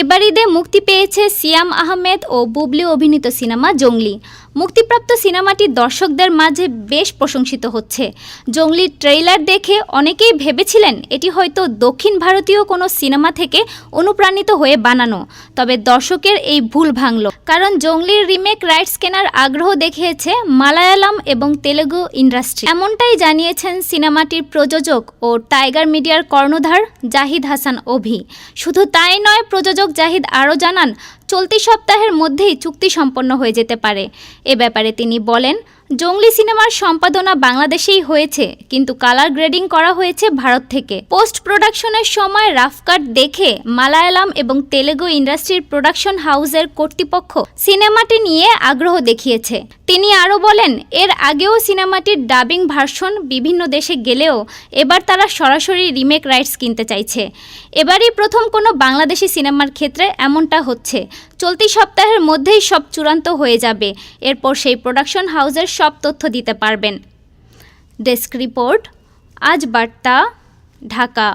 এবার ঈদে মুক্তি পেয়েছে সিয়াম আহমেদ ও বুবলি অভিনীত সিনেমা জঙ্গলি। মুক্তিপ্রাপ্ত সিনেমাটি দর্শকদের মাঝে বেশ প্রশংসিত হচ্ছে। জঙ্গলির ট্রেইলার দেখে অনেকেই ভেবেছিলেন এটি হয়তো দক্ষিণ ভারতীয় কোনো সিনেমা থেকে অনুপ্রাণিত হয়ে বানানো, তবে দর্শকের এই ভুল ভাঙল। কারণ জঙ্গলির রিমেক রাইটস কেনার আগ্রহ দেখিয়েছে মালায়ালাম এবং তেলেগু ইন্ডাস্ট্রি। এমনটাই জানিয়েছেন সিনেমাটির প্রযোজক ও টাইগার মিডিয়ার কর্ণধার জাহিদ হাসান অভি। শুধু তাই নয়, প্রযোজক জাহিদ আরও জানান চলতি সপ্তাহের মধ্যেই চুক্তি সম্পন্ন হয়ে যেতে পারে। এ ব্যাপারে তিনি বলেন, জঙ্গলি সিনেমার সম্পাদনা বাংলাদেশেই হয়েছে, কিন্তু কালার গ্রেডিং করা হয়েছে ভারত থেকে। পোস্ট প্রোডাকশনের সময় রাফ কাট দেখে মালায়ালাম এবং তেলেগু ইন্ডাস্ট্রির প্রোডাকশন হাউসের কর্তৃপক্ষ সিনেমাটি নিয়ে আগ্রহ দেখিয়েছে। তিনি আরও বলেন, এর আগেও সিনেমাটির ডাবিং ভার্সন বিভিন্ন দেশে গেলেও এবার তারা সরাসরি রিমেক রাইটস কিনতে চাইছে। এবারই প্রথম কোনো বাংলাদেশি সিনেমার ক্ষেত্রে এমনটা হচ্ছে। চলতি সপ্তাহের মধ্যেই সব চূড়ান্ত হয়ে যাবে। এরপর সেই প্রোডাকশন হাউসের সব তথ্য দিতে পারবেন। ডেস্ক রিপোর্ট আজ বার্তা, ঢাকা।